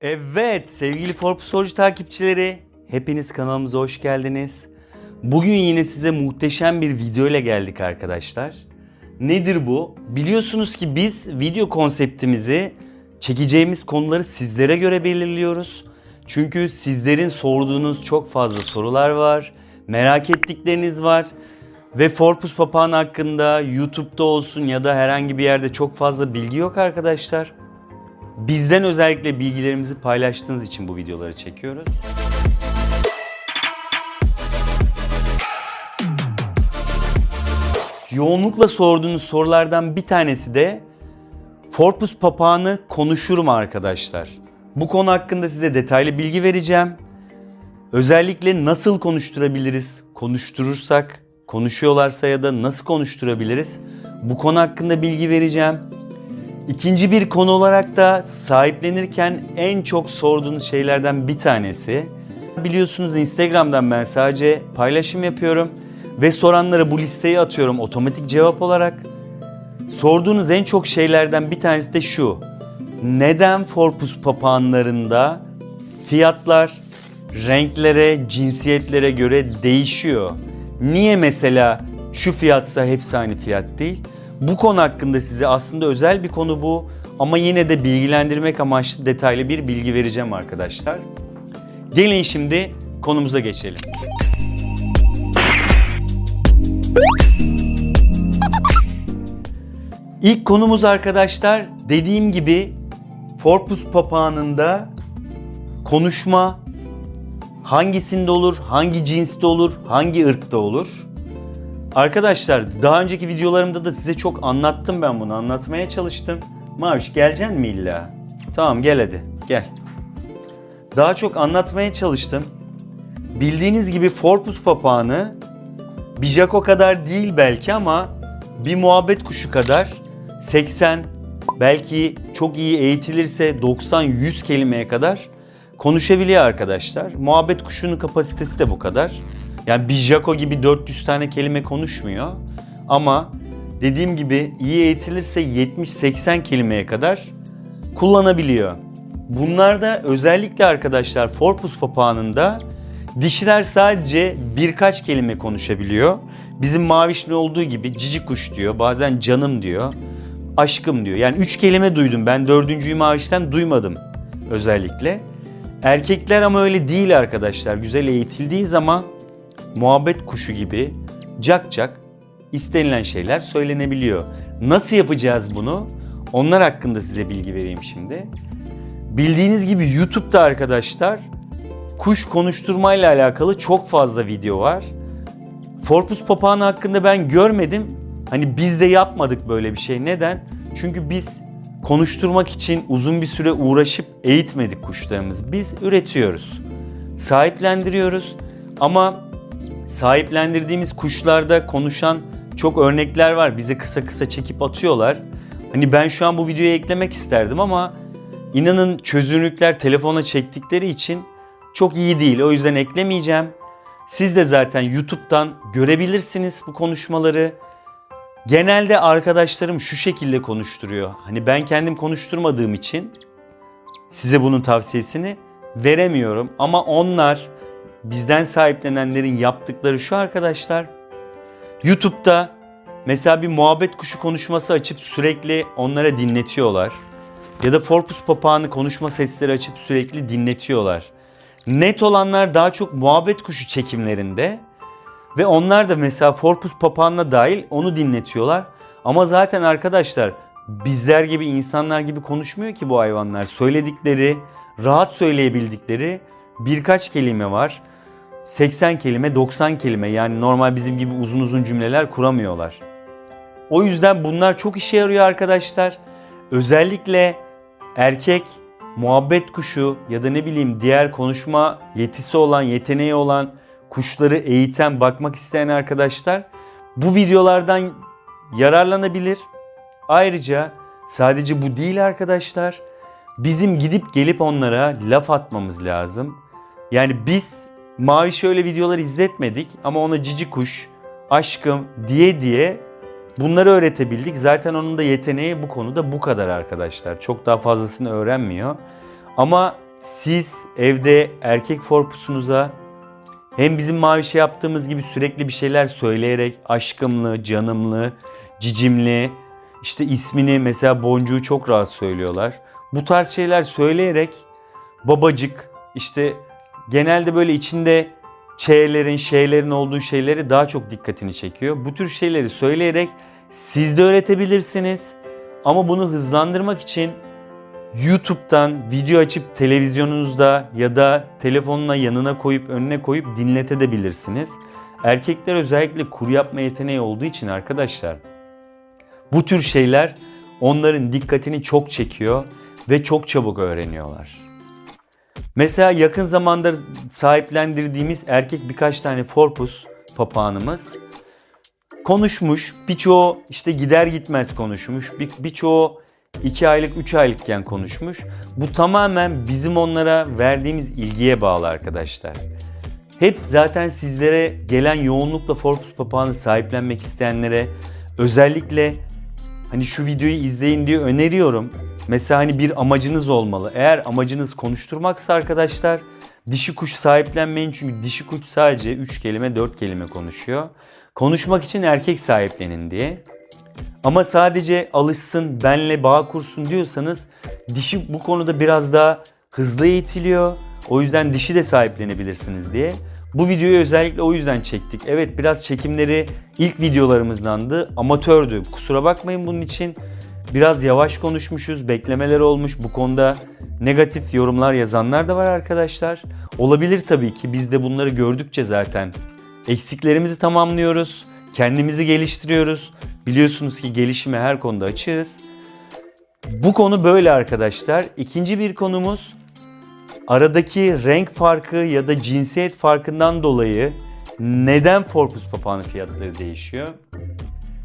Evet sevgili Forpus takipçileri hepiniz kanalımıza hoş geldiniz. Bugün yine size muhteşem bir video ile geldik arkadaşlar. Nedir bu? Biliyorsunuz ki biz video konseptimizi çekeceğimiz konuları sizlere göre belirliyoruz. Çünkü sizlerin sorduğunuz çok fazla sorular var, merak ettikleriniz var. Ve Forpus Papağan hakkında YouTube'da olsun ya da herhangi bir yerde çok fazla bilgi yok arkadaşlar. Bizden özellikle bilgilerimizi paylaştığınız için bu videoları çekiyoruz. Yoğunlukla sorduğunuz sorulardan bir tanesi de Forpus papağanı konuşur mu arkadaşlar? Bu konu hakkında size detaylı bilgi vereceğim. Özellikle nasıl konuşturabiliriz? Konuşturursak, konuşuyorlarsa ya da nasıl konuşturabiliriz? Bu konu hakkında bilgi vereceğim. İkinci bir konu olarak da sahiplenirken en çok sorduğunuz şeylerden bir tanesi. Biliyorsunuz Instagram'dan ben sadece paylaşım yapıyorum ve soranlara bu listeyi atıyorum otomatik cevap olarak. Sorduğunuz en çok şeylerden bir tanesi de şu. Neden Forpus papağanlarında fiyatlar renklere, cinsiyetlere göre değişiyor? Niye mesela şu fiyatsa hepsi aynı fiyat değil? Bu konu hakkında size aslında özel bir konu bu ama yine de bilgilendirmek amaçlı detaylı bir bilgi vereceğim arkadaşlar. Gelin şimdi konumuza geçelim. İlk konumuz arkadaşlar dediğim gibi Forpus papağanında konuşma hangisinde olur, hangi cinste olur, hangi ırkta olur? Arkadaşlar daha önceki videolarımda da size çok anlattım ben bunu. Anlatmaya çalıştım. Maviş geleceksin mi illa? Tamam gel hadi gel. Daha çok anlatmaya çalıştım. Bildiğiniz gibi Forpus papağanı bir jako kadar değil belki ama bir muhabbet kuşu kadar 80 belki çok iyi eğitilirse 90-100 kelimeye kadar konuşabiliyor arkadaşlar. Muhabbet kuşunun kapasitesi de bu kadar. Yani bir Jaco gibi 400 tane kelime konuşmuyor. Ama dediğim gibi iyi eğitilirse 70-80 kelimeye kadar kullanabiliyor. Bunlarda özellikle arkadaşlar Forpus papağanında dişiler sadece birkaç kelime konuşabiliyor. Bizim mavişli olduğu gibi cici kuş diyor, bazen canım diyor, aşkım diyor. Yani üç kelime duydum. Ben dördüncüyü mavişten duymadım özellikle. Erkekler ama öyle değil arkadaşlar. Güzel eğitildiği zaman muhabbet kuşu gibi cak cak istenilen şeyler söylenebiliyor. Nasıl yapacağız bunu? Onlar hakkında size bilgi vereyim şimdi. Bildiğiniz gibi YouTube'da arkadaşlar kuş konuşturmayla alakalı çok fazla video var. Forpus papağanı hakkında ben görmedim. Hani biz de yapmadık böyle bir şey. Neden? Çünkü biz konuşturmak için uzun bir süre uğraşıp eğitmedik kuşlarımızı. Biz üretiyoruz. Sahiplendiriyoruz. Ama sahiplendirdiğimiz kuşlarda konuşan çok örnekler var. Bize kısa kısa çekip atıyorlar. Hani ben şu an bu videoyu eklemek isterdim ama inanın çözünürlükler telefona çektikleri için çok iyi değil. O yüzden eklemeyeceğim. Siz de zaten YouTube'dan görebilirsiniz bu konuşmaları. Genelde arkadaşlarım şu şekilde konuşturuyor. Hani ben kendim konuşturmadığım için size bunun tavsiyesini veremiyorum. Ama onlar bizden sahiplenenlerin yaptıkları şu arkadaşlar. YouTube'da mesela bir muhabbet kuşu konuşması açıp sürekli onlara dinletiyorlar. Ya da Forpus papağanı konuşma sesleri açıp sürekli dinletiyorlar. Net olanlar daha çok muhabbet kuşu çekimlerinde ve onlar da mesela Forpus papağanına dahil onu dinletiyorlar. Ama zaten arkadaşlar bizler gibi insanlar gibi konuşmuyor ki bu hayvanlar. Söyledikleri, rahat söyleyebildikleri birkaç kelime var. 80 kelime, 90 kelime yani normal bizim gibi uzun uzun cümleler kuramıyorlar. O yüzden bunlar çok işe yarıyor arkadaşlar. Özellikle erkek muhabbet kuşu ya da ne bileyim diğer konuşma yetisi olan, yeteneği olan kuşları eğiten, bakmak isteyen arkadaşlar bu videolardan yararlanabilir. Ayrıca sadece bu değil arkadaşlar. Bizim gidip gelip onlara laf atmamız lazım. Yani biz Mavi şöyle videolar izletmedik ama ona cici kuş, aşkım diye diye bunları öğretebildik. Zaten onun da yeteneği bu konuda bu kadar arkadaşlar. Çok daha fazlasını öğrenmiyor. Ama siz evde erkek forpusunuza hem bizim mavişe yaptığımız gibi sürekli bir şeyler söyleyerek aşkımlı, canımlı, cicimli, işte ismini mesela boncuğu çok rahat söylüyorlar. Bu tarz şeyler söyleyerek babacık işte genelde böyle içinde ç'lerin, şeylerin olduğu şeyleri daha çok dikkatini çekiyor. Bu tür şeyleri söyleyerek siz de öğretebilirsiniz. Ama bunu hızlandırmak için YouTube'dan video açıp televizyonunuzda ya da telefonla yanına koyup önüne koyup dinletebilirsiniz. Erkekler özellikle kur yapma yeteneği olduğu için arkadaşlar bu tür şeyler onların dikkatini çok çekiyor ve çok çabuk öğreniyorlar. Mesela yakın zamanda sahiplendirdiğimiz erkek birkaç tane Forpus papağanımız konuşmuş. Birçoğu işte gider gitmez konuşmuş. Bir, birçoğu 2 aylık 3 aylıkken konuşmuş. Bu tamamen bizim onlara verdiğimiz ilgiye bağlı arkadaşlar. Hep zaten sizlere gelen yoğunlukla Forpus papağanı sahiplenmek isteyenlere özellikle hani şu videoyu izleyin diye öneriyorum. Mesela hani bir amacınız olmalı. Eğer amacınız konuşturmaksa arkadaşlar dişi kuş sahiplenmeyin çünkü dişi kuş sadece 3 kelime 4 kelime konuşuyor. Konuşmak için erkek sahiplenin diye. Ama sadece alışsın, benle bağ kursun diyorsanız dişi bu konuda biraz daha hızlı eğitiliyor. O yüzden dişi de sahiplenebilirsiniz diye. Bu videoyu özellikle o yüzden çektik. Evet biraz çekimleri ilk videolarımızdandı. Amatördü. Kusura bakmayın bunun için. Biraz yavaş konuşmuşuz. Beklemeler olmuş. Bu konuda negatif yorumlar yazanlar da var arkadaşlar. Olabilir tabii ki. Biz de bunları gördükçe zaten eksiklerimizi tamamlıyoruz. Kendimizi geliştiriyoruz. Biliyorsunuz ki gelişime her konuda açığız. Bu konu böyle arkadaşlar. İkinci bir konumuz aradaki renk farkı ya da cinsiyet farkından dolayı neden Forpus papağanı fiyatları değişiyor?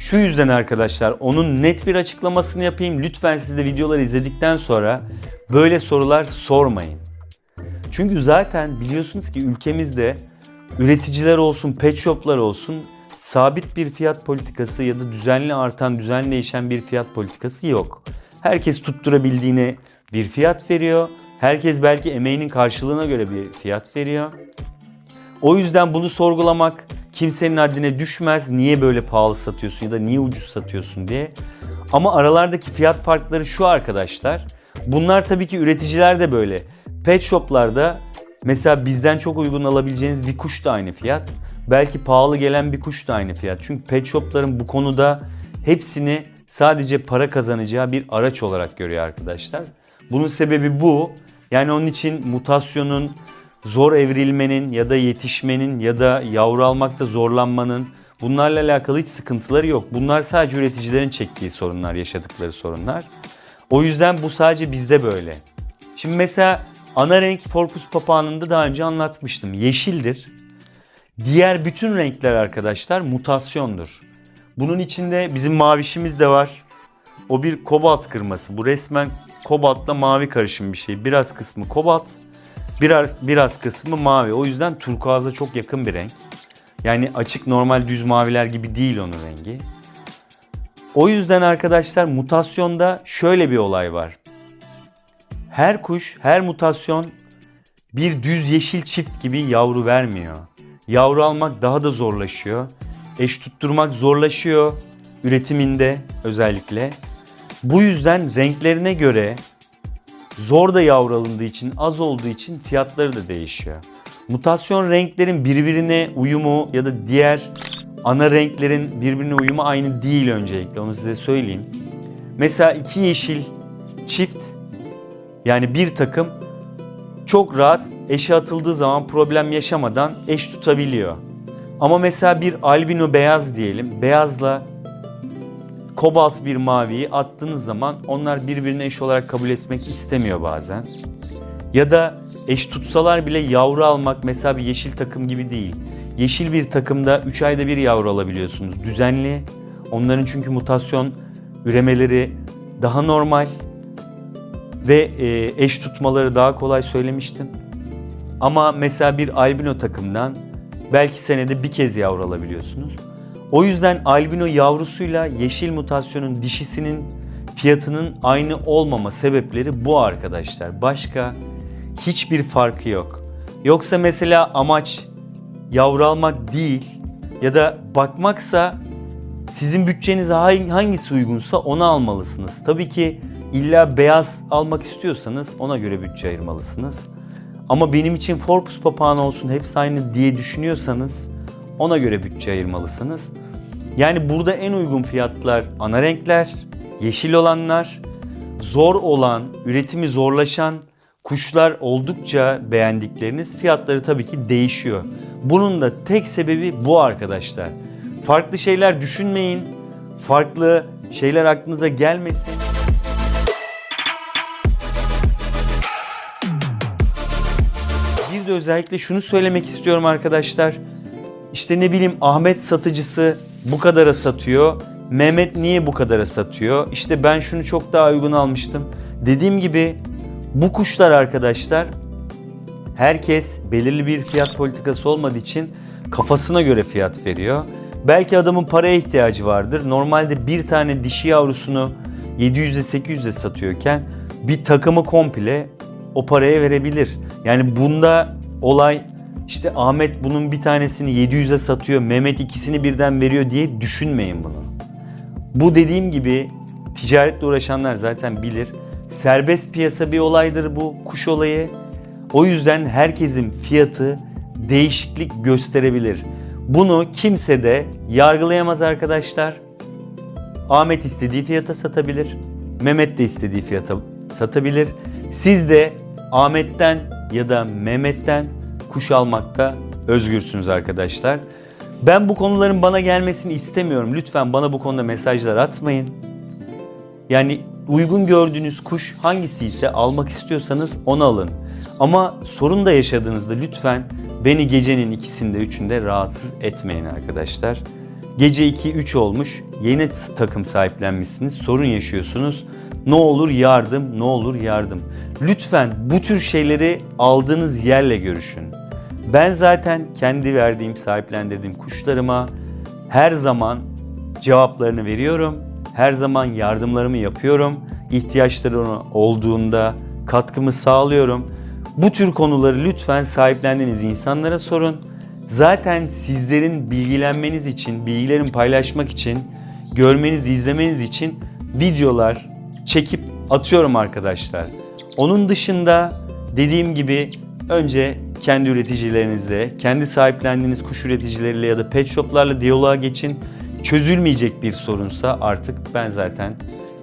Şu yüzden arkadaşlar onun net bir açıklamasını yapayım. Lütfen siz de videoları izledikten sonra böyle sorular sormayın. Çünkü zaten biliyorsunuz ki ülkemizde üreticiler olsun, pet shoplar olsun sabit bir fiyat politikası ya da düzenli artan, düzenli değişen bir fiyat politikası yok. Herkes tutturabildiğine bir fiyat veriyor. Herkes belki emeğinin karşılığına göre bir fiyat veriyor. O yüzden bunu sorgulamak kimsenin haddine düşmez. Niye böyle pahalı satıyorsun ya da niye ucuz satıyorsun diye. Ama aralardaki fiyat farkları şu arkadaşlar. Bunlar tabii ki üreticiler de böyle. Pet shoplarda mesela bizden çok uygun alabileceğiniz bir kuş da aynı fiyat. Belki pahalı gelen bir kuş da aynı fiyat. Çünkü pet shopların bu konuda hepsini sadece para kazanacağı bir araç olarak görüyor arkadaşlar. Bunun sebebi bu. Yani onun için mutasyonun, zor evrilmenin ya da yetişmenin ya da yavru almakta zorlanmanın bunlarla alakalı hiç sıkıntıları yok. Bunlar sadece üreticilerin çektiği sorunlar, yaşadıkları sorunlar. O yüzden bu sadece bizde böyle. Şimdi mesela ana renk Forpus papağanında daha önce anlatmıştım. Yeşildir. Diğer bütün renkler arkadaşlar mutasyondur. Bunun içinde bizim mavişimiz de var. O bir kobalt kırması. Bu resmen kobaltla mavi karışım bir şey. Biraz kısmı kobalt, birer, biraz kısmı mavi. O yüzden turkuaza çok yakın bir renk. Yani açık normal düz maviler gibi değil onun rengi. O yüzden arkadaşlar mutasyonda şöyle bir olay var. Her kuş, her mutasyon bir düz yeşil çift gibi yavru vermiyor. Yavru almak daha da zorlaşıyor. Eş tutturmak zorlaşıyor üretiminde özellikle. Bu yüzden renklerine göre zor da yavru için, az olduğu için fiyatları da değişiyor. Mutasyon renklerin birbirine uyumu ya da diğer ana renklerin birbirine uyumu aynı değil öncelikle onu size söyleyeyim. Mesela iki yeşil çift yani bir takım çok rahat eşe atıldığı zaman problem yaşamadan eş tutabiliyor. Ama mesela bir albino beyaz diyelim. Beyazla kobalt bir maviyi attığınız zaman onlar birbirine eş olarak kabul etmek istemiyor bazen. Ya da eş tutsalar bile yavru almak mesela bir yeşil takım gibi değil. Yeşil bir takımda 3 ayda bir yavru alabiliyorsunuz. Düzenli. Onların çünkü mutasyon üremeleri daha normal ve e, eş tutmaları daha kolay söylemiştim. Ama mesela bir albino takımdan belki senede bir kez yavru alabiliyorsunuz. O yüzden albino yavrusuyla yeşil mutasyonun dişisinin fiyatının aynı olmama sebepleri bu arkadaşlar. Başka hiçbir farkı yok. Yoksa mesela amaç yavru almak değil ya da bakmaksa sizin bütçenize hangi- hangisi uygunsa onu almalısınız. Tabii ki illa beyaz almak istiyorsanız ona göre bütçe ayırmalısınız. Ama benim için Forbes papağanı olsun hepsi aynı diye düşünüyorsanız ona göre bütçe ayırmalısınız. Yani burada en uygun fiyatlar ana renkler, yeşil olanlar, zor olan, üretimi zorlaşan kuşlar oldukça beğendikleriniz fiyatları tabii ki değişiyor. Bunun da tek sebebi bu arkadaşlar. Farklı şeyler düşünmeyin, farklı şeyler aklınıza gelmesin. Bir de özellikle şunu söylemek istiyorum arkadaşlar. İşte ne bileyim Ahmet satıcısı bu kadara satıyor. Mehmet niye bu kadara satıyor? İşte ben şunu çok daha uygun almıştım. Dediğim gibi bu kuşlar arkadaşlar herkes belirli bir fiyat politikası olmadığı için kafasına göre fiyat veriyor. Belki adamın paraya ihtiyacı vardır. Normalde bir tane dişi yavrusunu 700'e 800'e satıyorken bir takımı komple o paraya verebilir. Yani bunda olay işte Ahmet bunun bir tanesini 700'e satıyor, Mehmet ikisini birden veriyor diye düşünmeyin bunu. Bu dediğim gibi ticaretle uğraşanlar zaten bilir. Serbest piyasa bir olaydır bu kuş olayı. O yüzden herkesin fiyatı değişiklik gösterebilir. Bunu kimse de yargılayamaz arkadaşlar. Ahmet istediği fiyata satabilir. Mehmet de istediği fiyata satabilir. Siz de Ahmet'ten ya da Mehmet'ten kuş almakta özgürsünüz arkadaşlar. Ben bu konuların bana gelmesini istemiyorum. Lütfen bana bu konuda mesajlar atmayın. Yani uygun gördüğünüz kuş hangisi ise almak istiyorsanız onu alın. Ama sorun da yaşadığınızda lütfen beni gecenin ikisinde üçünde rahatsız etmeyin arkadaşlar. Gece 2-3 olmuş yeni takım sahiplenmişsiniz sorun yaşıyorsunuz. Ne olur yardım ne olur yardım. Lütfen bu tür şeyleri aldığınız yerle görüşün. Ben zaten kendi verdiğim sahiplendirdiğim kuşlarıma her zaman cevaplarını veriyorum. Her zaman yardımlarımı yapıyorum. İhtiyaçları olduğunda katkımı sağlıyorum. Bu tür konuları lütfen sahiplendiğiniz insanlara sorun. Zaten sizlerin bilgilenmeniz için, bilgilerimi paylaşmak için, görmeniz, izlemeniz için videolar çekip atıyorum arkadaşlar. Onun dışında dediğim gibi önce kendi üreticilerinizle, kendi sahiplendiğiniz kuş üreticileriyle ya da pet shoplarla diyaloğa geçin. Çözülmeyecek bir sorunsa artık ben zaten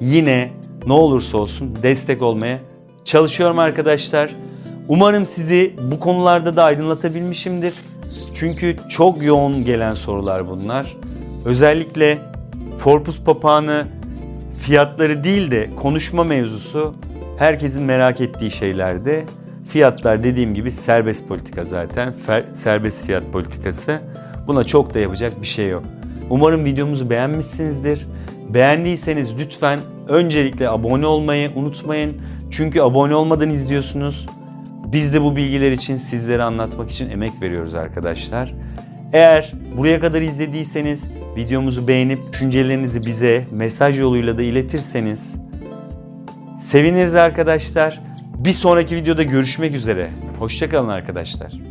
yine ne olursa olsun destek olmaya çalışıyorum arkadaşlar. Umarım sizi bu konularda da aydınlatabilmişimdir. Çünkü çok yoğun gelen sorular bunlar. Özellikle Forpus papağanı fiyatları değil de konuşma mevzusu herkesin merak ettiği şeylerdi. Fiyatlar dediğim gibi serbest politika zaten. Fer- serbest fiyat politikası. Buna çok da yapacak bir şey yok. Umarım videomuzu beğenmişsinizdir. Beğendiyseniz lütfen öncelikle abone olmayı unutmayın. Çünkü abone olmadan izliyorsunuz. Biz de bu bilgiler için sizlere anlatmak için emek veriyoruz arkadaşlar. Eğer buraya kadar izlediyseniz videomuzu beğenip düşüncelerinizi bize mesaj yoluyla da iletirseniz seviniriz arkadaşlar. Bir sonraki videoda görüşmek üzere. Hoşçakalın arkadaşlar.